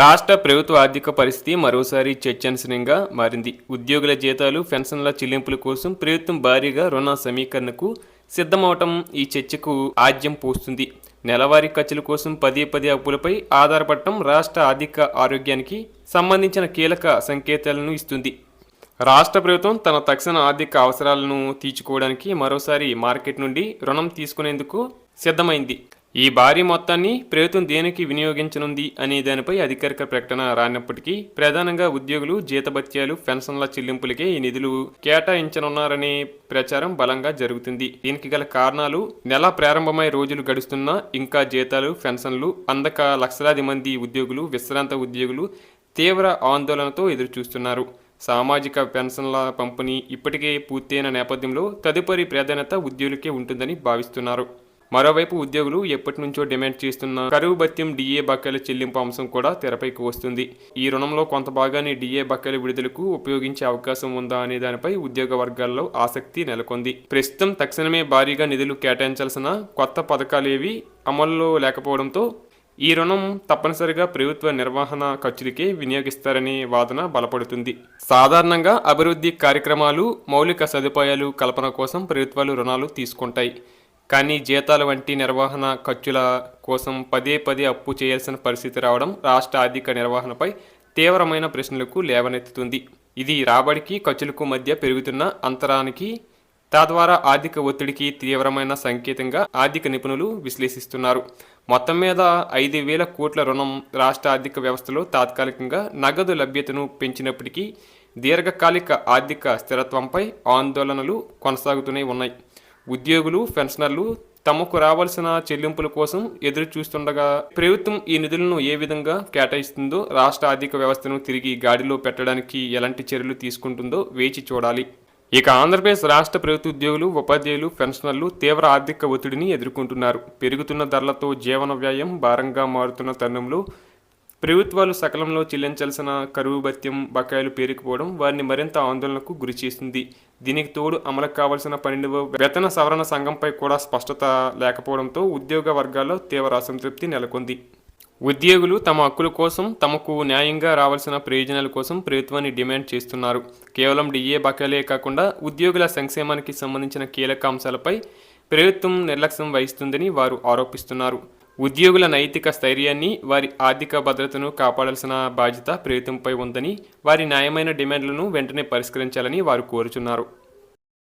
రాష్ట్ర ప్రభుత్వ ఆర్థిక పరిస్థితి మరోసారి చర్చనీయంగా మారింది. ఉద్యోగుల జీతాలు పెన్షన్ల చెల్లింపుల కోసం ప్రభుత్వం భారీగా రుణ సమీకరణకు సిద్ధమవటం ఈ చర్చకు ఆద్యం పోస్తుంది. నెలవారీ ఖర్చుల కోసం పదే పదే అప్పులపై ఆధారపడటం రాష్ట్ర ఆర్థిక ఆరోగ్యానికి సంబంధించిన కీలక సంకేతాలను ఇస్తుంది. రాష్ట్ర ప్రభుత్వం తన తక్షణ ఆర్థిక అవసరాలను తీర్చుకోవడానికి మరోసారి మార్కెట్ నుండి రుణం తీసుకునేందుకు సిద్ధమైంది. ఈ భారీ మొత్తాన్ని ప్రభుత్వం దేనికి వినియోగించనుంది అనే దానిపై అధికారిక ప్రకటన రానప్పటికీ ప్రధానంగా ఉద్యోగులు జీతభత్యాలు పెన్షన్ల చెల్లింపులకే ఈ నిధులు కేటాయించనున్నారనే ప్రచారం బలంగా జరుగుతుంది. దీనికి గల కారణాలు నెల ప్రారంభమై రోజులు గడుస్తున్నా ఇంకా జీతాలు పెన్షన్లు అందక లక్షలాది మంది ఉద్యోగులు విశ్రాంత ఉద్యోగులు తీవ్ర ఆందోళనతో ఎదురుచూస్తున్నారు. సామాజిక పెన్షన్ల పంపిణీ ఇప్పటికే పూర్తయిన నేపథ్యంలో తదుపరి ప్రాధాన్యత ఉద్యోగులకే ఉంటుందని భావిస్తున్నారు. మరోవైపు ఉద్యోగులు ఎప్పటి నుంచో డిమాండ్ చేస్తున్న కరువు భత్యం డిఏ బకాయిల చెల్లింపు అంశం కూడా తెరపైకి వస్తుంది. ఈ రుణంలో కొంత భాగాన్ని డిఏ బకాయిల విడుదలకు ఉపయోగించే అవకాశం ఉందా అనే దానిపై ఉద్యోగ వర్గాల్లో ఆసక్తి నెలకొంది. ప్రస్తుతం తక్షణమే భారీగా నిధులు కేటాయించాల్సిన కొత్త పథకాలేవి అమల్లో లేకపోవడంతో ఈ రుణం తప్పనిసరిగా ప్రభుత్వ నిర్వహణ ఖర్చులకే వినియోగిస్తారనే వాదన బలపడుతుంది. సాధారణంగా అభివృద్ధి కార్యక్రమాలు మౌలిక సదుపాయాలు కల్పన కోసం ప్రభుత్వాలు రుణాలు తీసుకుంటాయి. కానీ జీతాల వంటి నిర్వహణ ఖర్చుల కోసం పదే పదే అప్పు చేయాల్సిన పరిస్థితి రావడం రాష్ట్ర ఆర్థిక నిర్వహణపై తీవ్రమైన ప్రశ్నలకు లేవనెత్తుతుంది. ఇది రాబడికి ఖర్చులకు మధ్య పెరుగుతున్న అంతరానికి తద్వారా ఆర్థిక ఒత్తిడికి తీవ్రమైన సంకేతంగా ఆర్థిక నిపుణులు విశ్లేషిస్తున్నారు. మొత్తం మీద ఐదు వేల కోట్ల రుణం రాష్ట్ర ఆర్థిక వ్యవస్థలో తాత్కాలికంగా నగదు లభ్యతను పెంచినప్పటికీ దీర్ఘకాలిక ఆర్థిక స్థిరత్వంపై ఆందోళనలు కొనసాగుతూనే ఉన్నాయి. ఉద్యోగులు పెన్షనర్లు తమకు రావాల్సిన చెల్లింపుల కోసం ఎదురు చూస్తుండగా ప్రభుత్వం ఈ నిధులను ఏ విధంగా కేటాయిస్తుందో రాష్ట్ర ఆర్థిక వ్యవస్థను తిరిగి గాడిలో పెట్టడానికి ఎలాంటి చర్యలు తీసుకుంటుందో వేచి చూడాలి. ఇక ఆంధ్రప్రదేశ్ రాష్ట్ర ప్రభుత్వ ఉద్యోగులు ఉపాధ్యాయులు పెన్షనర్లు తీవ్ర ఆర్థిక ఒత్తిడిని ఎదుర్కొంటున్నారు. పెరుగుతున్న ధరలతో జీవన వ్యయం భారంగా మారుతున్న తరుణంలో ప్రభుత్వాలు సకాలంలో చెల్లించాల్సిన కరువు భత్యం బకాయిలు పేరుకుపోవడం వారిని మరింత ఆందోళనకు గురి చేస్తుంది. దీనికి తోడు అమలు కావాల్సిన పన్నెండవ వేతన సవరణ సంఘంపై కూడా స్పష్టత లేకపోవడంతో ఉద్యోగ వర్గాల్లో తీవ్ర అసంతృప్తి నెలకొంది. ఉద్యోగులు తమ హక్కుల కోసం తమకు న్యాయంగా రావాల్సిన ప్రయోజనాల కోసం ప్రభుత్వాన్ని డిమాండ్ చేస్తున్నారు. కేవలం డిఏ బకాయిలే కాకుండా ఉద్యోగుల సంక్షేమానికి సంబంధించిన కీలక అంశాలపై ప్రభుత్వం నిర్లక్ష్యం వహిస్తుందని వారు ఆరోపిస్తున్నారు. ఉద్యోగుల నైతిక స్థైర్యాన్ని వారి ఆర్థిక భద్రతను కాపాడాల్సిన బాధ్యత ప్రభుత్వంపై ఉందని వారి న్యాయమైన డిమాండ్లను వెంటనే పరిష్కరించాలని వారు కోరుచున్నారు.